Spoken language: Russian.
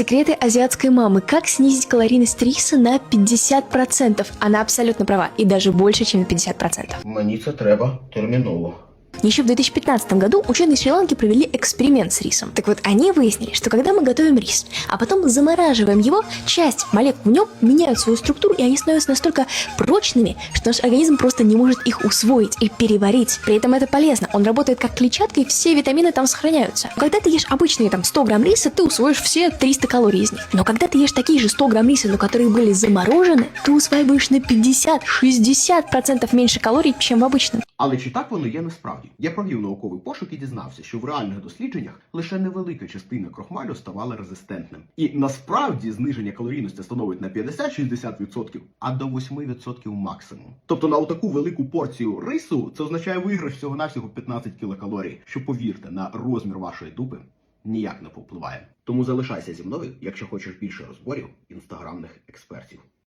Секреты азиатской мамы. Как снизить калорийность риса на 50%? Она абсолютно права. И даже больше, чем на 50%. Мені це треба терміново. Еще в 2015 году ученые Шри-Ланки провели эксперимент с рисом. Так вот, они выяснили, что когда мы готовим рис, а потом замораживаем его, часть молекул в нем меняют свою структуру, и они становятся настолько прочными, что наш организм просто не может их усвоить и переварить. При этом это полезно. Он работает как клетчатка, и все витамины там сохраняются. Когда ты ешь обычные там 100 грамм риса, ты усвоишь все 300 калорий из них. Но когда ты ешь такие же 100 грамм риса, но которые были заморожены, ты усваиваешь на 50-60% меньше калорий, чем в обычном. Але чи так воно є насправді? Я провів науковий пошук і дізнався, що в реальних дослідженнях лише невелика частина крохмалю ставала резистентним. І насправді зниження калорійності становить на 50-60%, а до 8% максимум. Тобто на отаку велику порцію рису це означає виграш всього навсього 15 кілокалорій, що повірте, на розмір вашої дуби ніяк не повпливає. Тому залишайся зі мною, якщо хочеш більше розборів інстаграмних експертів.